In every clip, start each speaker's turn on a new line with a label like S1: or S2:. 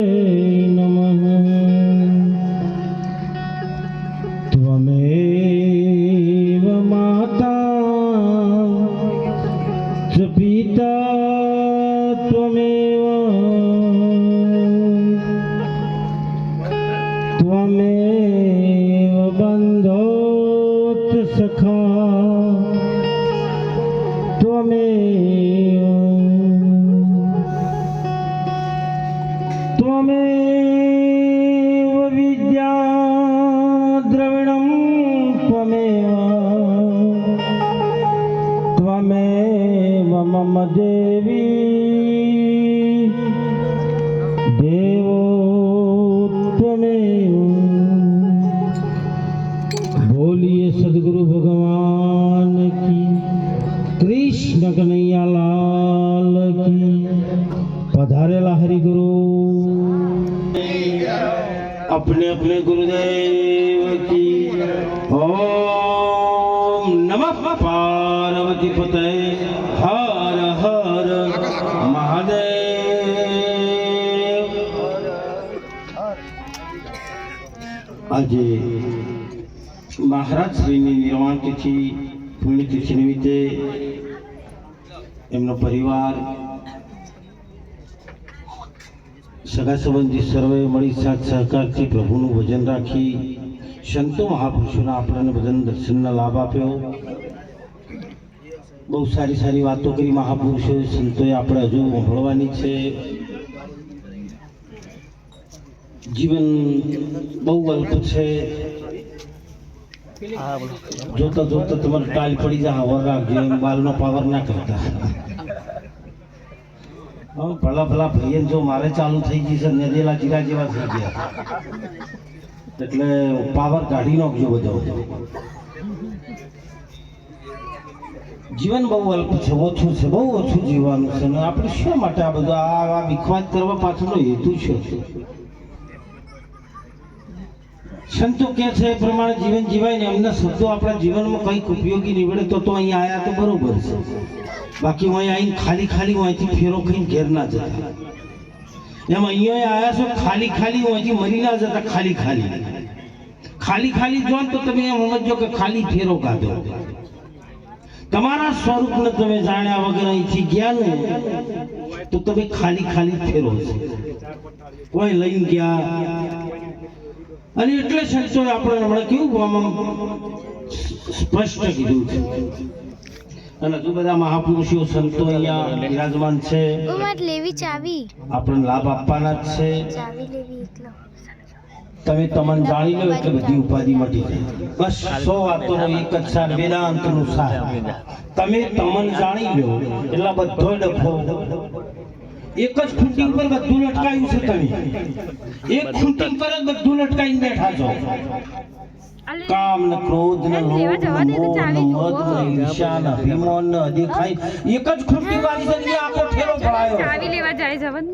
S1: no Parvati પતે હર હર મહાદેવ આજે મહારાજ શ્રીની નિર્વાણ તિથિ પુણ્યતિથિ નિમિત્તે એમનો પરિવાર, સગા સંબંધી સર્વે મળી સાથ સહકારથી પ્રભુનું ભજન રાખી, સંતો મહાપુરુષોના આપણને ભજન દર્શનનો લાભ આપ્યો. બહુ સારી સારી વાતો કરી મહાપુરુષો, સંતોએ આપણે હજુ સાંભળવાની છે. જીવન બહુ અલ્પ છે. જોતા જોતા તમારે ટાલ પડી જાય, હવર રાખજો, એમ બાલનો પાવર ના કરતા. હા ભલા ભલા ભાઈએ જો મારે ચાલુ થઈ ગઈ છે નદેલા જીરા જેવા થઈ ગયા. એટલે પાવર કાઢી નાખજો બધો જીવન બહુ અલ્પ છે, ઓછું છે, બહુ ઓછું જીવવાનું છે. આપણે શા માટે આ બધું આ વિખવાદ કરવા પાછળનો હેતુ છે? સંતો કે છે એ પ્રમાણે જીવન જીવાય ને એમના શબ્દો આપણા જીવનમાં કંઈક ઉપયોગી નીવડે તો તો અહીંયા આયા તો બરોબર છે. બાકી હું અહીંયા આવીને ખાલી ખાલી હું અહીંથી ફેરો ખાઈને ઘેર ના જતા. એમ અહીંયા આયા છો, ખાલી ખાલી હું અહીંથી મરી ના જતા, ખાલી ખાલી. ખાલી ખાલી જો તો તમે એમ સમજો કે ખાલી ફેરો કાઢો. તમારા સ્વરૂપને તમે જાણ્યા વગર અહીંથી ગયા ને, તો તમે ખાલી ખાલી ફેરો છો. કોઈ લઈને ગયા. અને એટલે સંતોએ આપણે હમણાં કેવું સ્પષ્ટ કીધું છે. અને હજુ બધા મહાપુરુષો સંતો અહીંયા બિરાજમાન છે
S2: ઉમર લેવી ચાવી.
S1: આપણને લાભ આપવાના જ છે.
S2: ચાવી લેવી એકલો
S1: તમે તમને જાણી લો એટલે બધી ઉપાધિ મટી જાય. બસ સો વાતોનો એક જ સાર વેદાંતનું સાર. તમે તમને જાણી લો એટલે બધો ડફો એક જ ખૂંટી ઉપર બધું લટકાયું છે તમે. એક ખૂંટી ઉપર જ બધું લટકાઈને બેઠા છો. કામ ને ક્રોધ ને લોભ ને મોહ ને મદ ને ઈર્ષ્યા ને અભિમાન ને અદેખાઈ. એક જ ખૂંટી વાળી છે આખો ઠેલો ભરાયો.
S3: ચાવી લેવા જાય જવન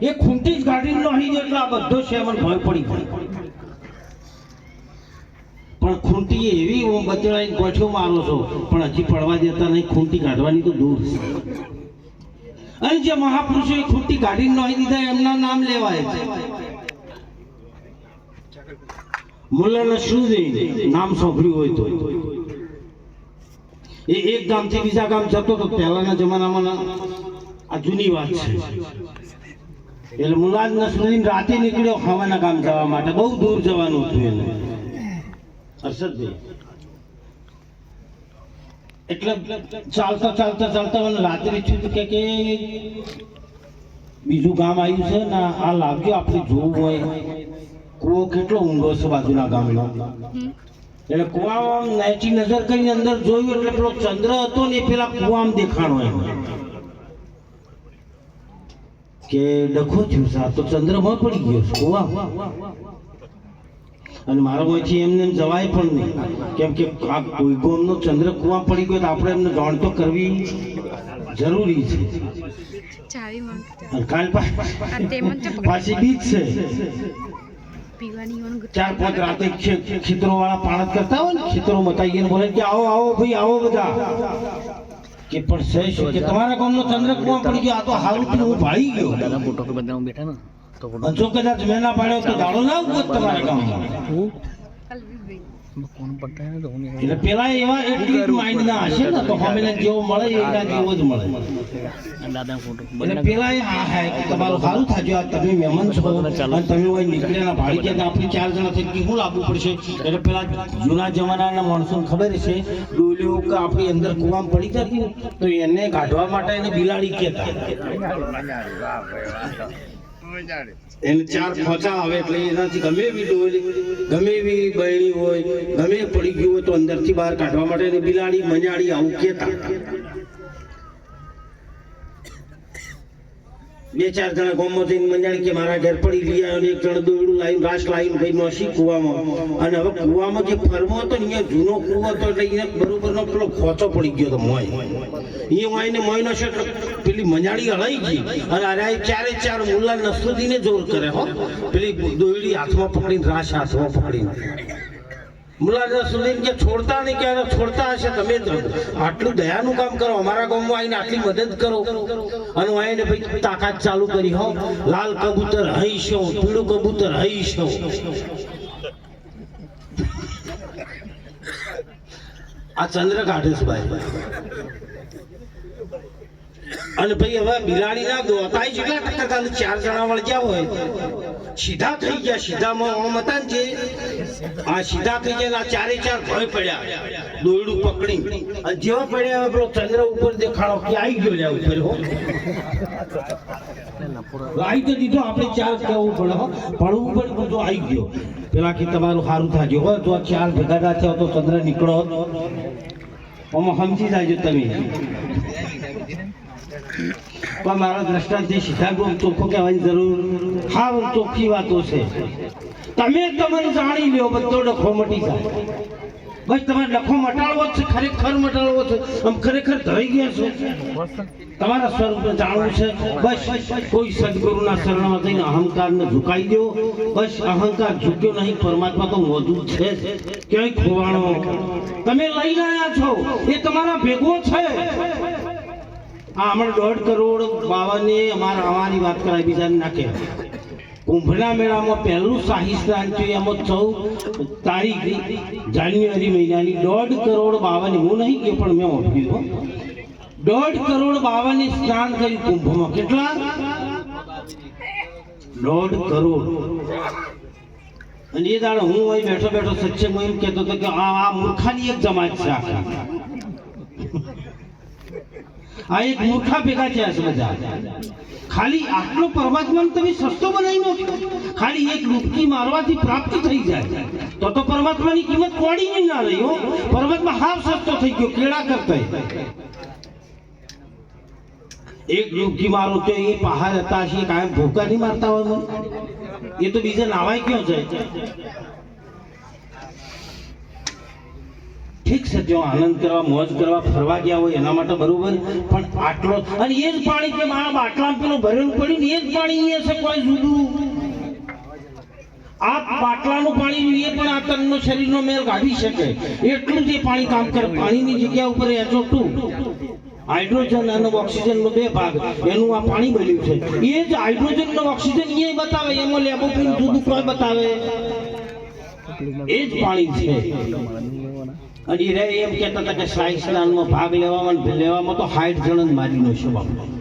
S1: એ ખૂંટી જ ગાડી નહીં એટલે આ બધો શેવન ભય પડી પડી પણ ખૂંટી એવી હું બચડાઈને ગોઠ્યો મારો છો પણ હજી પડવા દેતા નહીં ખૂંટી કાઢવાની તો દૂર છે. અને જે મહાપુરુષોએ ખૂંટી કાઢી નહીં દીધા એમના નામ લેવાય. છે મુલ્લા નસરુદ્દીન નામ સાંભળ્યું હોય તો. એ એક ગામથી બીજા ગામ જતો તો પહેલાના જમાનામાં આ જૂની વાત છે. એટલે મુલાદ નસરુદ્દીન રાતે નીકળ્યો ખાવાના કામ જવા માટે. બહુ દૂર જવાનું હતું એને. હર્ષદભાઈ. એટલે ચાલતા ચાલતા ચાલતા મને રાત્રે થયું કે કે બીજું ગામ આવ્યું છે ને આ લાગ્યું આપણે જોવું હોય. કૂવો કેટલો ઊંડો છે બાજુના ગામનો? એટલે કુવામાં નાઈટી નજર કરીને અંદર જોયું એટલે પેલો ચંદ્ર હતો ને પેલા કુવામાં દેખાણો એમ. કે ડખો થયું છે તો ચંદ્રમાં પડી ગયો કુવા. અને મારો મોંથી એમને એમ જવાય પણ નહીં. કેમ કે આ કોઈ ગોમનો ચંદ્ર કુવા પડી ગયો તો આપણે એમને જાણ તો કરવી જરૂરી છે. કાલ પાછી બીજ છે.
S3: પીવાની
S1: ચાર પાંચ રાતે ખેતરો વાળા પાણત કરતા હોય ને ખેતરો મતાઈ ગઈને બોલે કે આવો આવો ભાઈ આવો બધા. કે પણ સહેશ શું કે તમારા ગામનો ચંદ્ર કુવા પડી ગયો? આ તો હાલ થયું, હું ભાળી ગયો.
S4: દાદા ફોટો કે બધા બેઠા ને
S1: જો કદાચ મેં ના પાડ્યો તો દાડો ના તમારા ગામમાં. એટલે પેલા એવા એટલી જ માઇન્ડ ના હશે ને તો હમેને જેવો મળે એના જેવો જ મળે. એટલે પેલા એ હા હા કે તમારું સારું થાજો આ તમે મહેમાન છો અને તમે હોય નીકળ્યા ભાડી કે આપણે ચાર જણા થઈ હું લાવવું પડશે. એટલે પેલા જૂના જમાનાના માણસોને ખબર છે ડોલીઓ કે આપણી અંદર કુવામાં પડી જતી તો એને કાઢવા માટે એને બિલાડી કહેતા. એને ચાર ખોચા આવે એટલે એનાથી ગમે એવી ડોલી ગમે એવી બહેણી હોય, ગમે પડી ગયું હોય તો અંદરથી બહાર કાઢવા માટે બિલાડી, મજાડી આવું કહેતા. બે ચાર જણા ગામમાં જઈને મંજાણ કે મારા ઘેર પડી લઈ આવ્યો ને એક જણ દોડું લાઈન ઘાસ લાવીને ભાઈ નોસી કુવામાં? અને હવે કુવામાં જે ફરવો હતો અહીંયા જૂનો કુવો હતો એટલે અહીંયા બરોબરનો પેલો ખોચો પડી ગયો હતો મોય અહીંયા મોયને મોય નો છે પેલી મંજાણી હળાઈ ગઈ અને અરે ચારે ચાર મુલ્લા નસરુદ્દીને જોર કરે હો. પેલી દોયડી હાથમાં પકડીને રાશ હાથમાં પકડીને. મુલા સુધી કે છોડતા નહીં કે છોડતા હશે તમે આટલું દયાનું કામ કરો. અમારા ગામમાં આવીને આટલી મદદ કરો. અને આવીને ભાઈ તાકાત ચાલુ કરી, હો. લાલ કબૂતર હઈશો, પીળું કબૂતર હઈશો. આ ચંદ્ર કાઢે છે ભાઈ. અને ભાઈ હવે બિલાડીના ગોતાય જેટલા ટકા ચાલે ચાર જણા વળગ્યા હોય, સીધા થઈ ગયા સીધામાં ઓમ હતા ને જે આ સીધા થઈ ગયા ચારે ચાર ભય પડ્યા. દોરડું પકડી. અને જેવા પડ્યા હવે પેલો ચંદ્ર ઉપર દેખાડો કે આવી ગયો લ્યા ઉપર, હો. આવી તો દીધો, આપણે ચાર કહેવું પડે પડવું પડે બધું આવી ગયો. પેલા કે તમારું સારું થાજો હોય તો આ ચાર ભેગા થયો તો ચંદ્ર નીકળો. આમાં સમજી જાજો તમે. પણ મારા દ્રષ્ટાંતથી સિદ્ધાંત ચોખ્ખો કહેવાની જરૂર હા ચોખ્ખી વાતો છે. તમે તમને જાણી લ્યો, બધો ડખો મટી જાય. બસ તમારે ડખો મટાડવો જ છે, ખરેખર મટાડવો છે. આમ ખરેખર ધરી ગયા છો. તમારા સ્વરૂપને જાણવું છે. બસ, કોઈ સદગુરુના શરણમાં જઈને અહંકારને ઝુકાઈ દો. બસ, અહંકાર ઝૂક્યો નહીં, પરમાત્મા તો મોજૂદ છે. ક્યાંય ખોવાણો. તમે લઈ ગયા છો. એ તમારા ભેગો છે. આ હમણાં દોઢ કરોડ બાવાની અમારા આવવાની વાત કરાય બીજાને નાખે કુંભના મેળામાં પહેલું શાહી સ્નાન છે, એમાં ચૌદ તારીખ, જાન્યુઆરી મહિનાની દોઢ કરોડ બાવાની, હું નહીં કે, પણ મેં ઓળખ્યું દોઢ કરોડ બાવાની સ્નાન કર્યું કુંભમાં. કેટલા? દોઢ કરોડ. અને એ દાડો હું અહીં બેઠો બેઠો સત્સંગમાં એમ કહેતો હતો કે આ મૂર્ખાની એક જમાત છે આખી. આ એક મૂર્ખા ભેગા થયા છે બધા. ખાલી આટલો પરમાત્માને તમે સસ્તો બનાવી નો ખાલી એક ડૂબકી મારવાથી પ્રાપ્ત થઈ જાય. તો તો પરમાત્માની કિંમત કોડી ના રહી હો. પરમાત્મા હાવ સસ્તો થઈ ગયો, કેળા કરતા એક ડૂબકી મારો તો એ પહાડ હતા છે કાયમ ભૂકા નહીં મારતા હોય? એ તો બીજે નાવાય ક્યાં છે? ઠીક છે, જો આનંદ કરવા, મોજ કરવા ફરવા ગયા હોય એના માટે બરોબર, પણ આટલો અને એ જ પાણી કે મારા બાટલામાં પેલું ભરેલું પડ્યું ને એ જ પાણી અહીંયા છે કોઈ જુદું? આ બાટલાનું પાણી એ પણ આ તનનો શરીરનો મેલ કાઢી શકે. એટલું જ પાણી કામ કરે. પાણીની જગ્યા ઉપર એચો ટુ હાઇડ્રોજન અને ઓક્સિજનનો બે ભાગ. એનું આ પાણી બન્યું છે. એ જ હાઇડ્રોજન નો ઓક્સિજન એ બતાવે. એમાં લેબોપિન જુદું કોઈ બતાવે? એ જ પાણી છે. અને એ રે એમ કહેતા હતા કે શાહી સ્નાનમાં ભાગ લેવામાં લેવામાં તો હાઈટ જણ જ મારી નો છે બાપુ.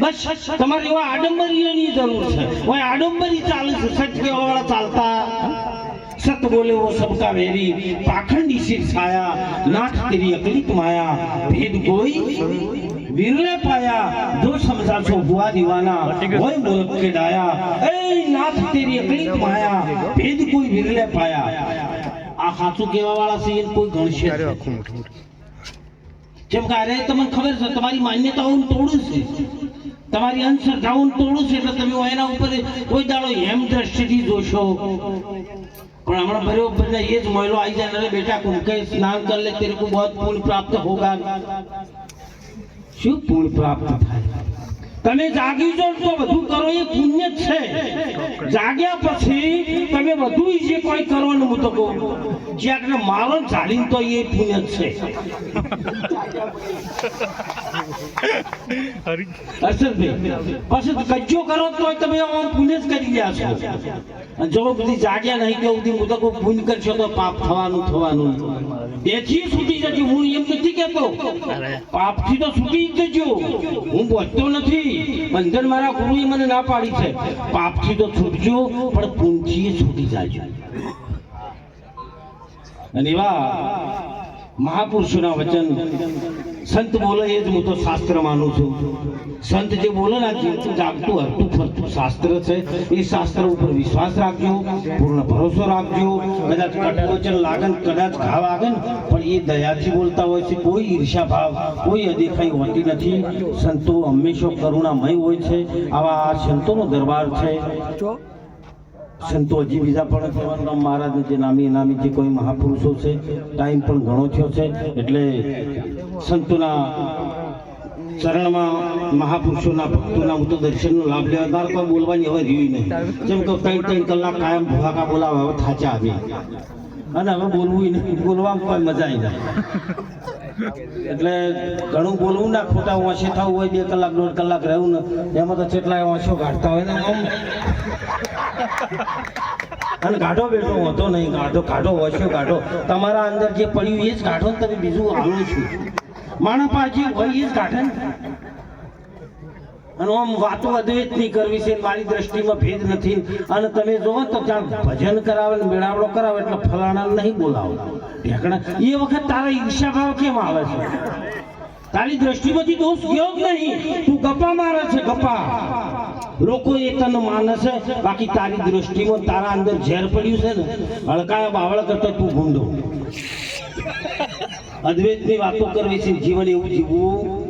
S1: બસ, તમારે એવા આડંબરીઓની જરૂર છે. ઓય આડંબરી ચાલે છે. સચ કહેવાવાળા ચાલતા. સત બોલે વો સબકા વેરી. પાખંડી શિર છાયા. નાથ તેરી અકલિત માયા. ભેદ કોઈ વિરલે પાયા. જો સમજા છો ભુआ દીવાના. હોય મૂર્ખ કે ડાયા. એ નાથ તેરી અકલિત માયા. ભેદ કોઈ વિરલે પાયા. આ સાચું કહેવા વાળા છે એને કોઈ ગણશે જ. જેમ કે અરે તમને ખબર છે તમારી માન્યતાઓને તોડું છે. તમારી અંધશ્રદ્ધાઓને તોડું છે એટલે તમે એના ઉપર કોઈ દાડો એમ દ્રષ્ટિથી જોશો. પણ હમણાં ભર્યો બધા એ જ મહિલો આવી જાય અરે બેટા કુંકે સ્નાન કર લે તેરે કો બહુત પુण्य પ્રાપ્ત હોગા. શું પુણ્ય પ્રાપ્ત થાય? તમે જાગી જો તો બધું કરો, એ પુણ્ય જ છે. જાગ્યા પછી તમે બધું જે કોઈ કરવાનું હું તો કહું, જે આપણે મારો ચાલીને તો એ પુણ્ય જ છે. હર્ષદભાઈ, પછી કચ્ચો કરો તોય તમે પુણ્ય જ કરી ગયા છો. જો બધી જાગ્યા નહીં કે હું તો પુણ્ય કરશો તો પાપ થવાનું થવાનું. તેથી છૂટી જજો હું એમ નથી કેતો પાપથી તો છૂટી જ જજો. હું બોલતો નથી. બંધન મારા ગુરુએ મને ના પાડી છે. પાપથી તો છૂટજો પણ પુણ્યથી છૂટી જાજો. અને એવા મહાપુરુષોના વચન સંત બોલે એ જ હું તો શાસ્ત્ર માનું છું. સંત જે બોલે ને જીવતું જાગતું હરતું ફરતું શાસ્ત્ર છે, એ શાસ્ત્ર ઉપર વિશ્વાસ રાખજો, પૂર્ણ ભરોસો રાખજો. કદાચ કટવચન લાગે કદાચ ઘા વાગે પણ એ દયાથી બોલતા હોય છે. કોઈ ઈર્ષા ભાવ કોઈ અદેખાઈ હોતી નથી. સંતો હંમેશા કરુણામય હોય છે. આવા આ સંતોનો દરબાર છે. સંતો હજી બીજા પણ કહેવાનું મહારાજ જે નામી નામી જે કોઈ મહાપુરુષો છે, ટાઈમ પણ ઘણો થયો છે. એટલે સંતોના ચરણમાં મહાપુરુષોના ભક્તોના તો દર્શનનો લાભ લેવા. મારે કોઈ બોલવાની હવે રહ્યું નહીં. જેમ કે ત્રણ ત્રણ કલાક કાયમ ભૂખાકા બોલાવે હવે થાચા આવી. અને હવે બોલવું નહીં. બોલવામાં કોઈ મજા આવી જાય એટલે ઘણું બોલવું ના, ખોટા વાંચે થવું હોય, બે કલાક, દોઢ કલાક રહેવું ને. એમાં તો કેટલાય વાંચો કાઢતા હોય ને અને ગાઢો બેઠો હોતો નહીં. ગાઢો ગાઢો વસ્યો ગાઢો. તમારા અંદર જે પડ્યું એ જ ગાઢો તમે બીજું આવું છું માણસ પાસે જે હોય એ જ કાઢે અને આમ વાતો અદ્વૈતની કરવી છે, મારી દ્રષ્ટિમાં ભેદ નથી. અને તમે જોવો તો ત્યાં ભજન કરાવે ને મેળાવડો કરાવે એટલે ફલાણા નહીં બોલાવો ઢેકણા એ વખત તારા ઈર્ષા ભાવ કેમ આવે છે? તારી દ્રષ્ટિમાંથી દોષ ગયો જ નહીં. તું ગપ્પા મારે છે, ગપ્પા. લોકો એ તને માને છે, બાકી તારી દ્રષ્ટિમાં તારા અંદર ઝેર પડ્યું છે ને, હળકાયા બાવળ કરતા તું ગુંડો. અદ્વૈતની વાતો કરવી છે, જીવન એવું જીવવું,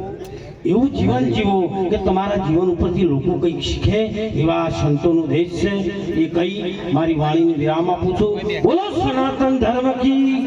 S1: એવું જીવન જીવો કે તમારા જીવન ઉપરથી લોકો કંઈક શીખે, એવા સંતોનો દેશ છે. એ કઈ મારી વાણીને વિરામ આપું છું. બોલો સનાતન ધર્મ કી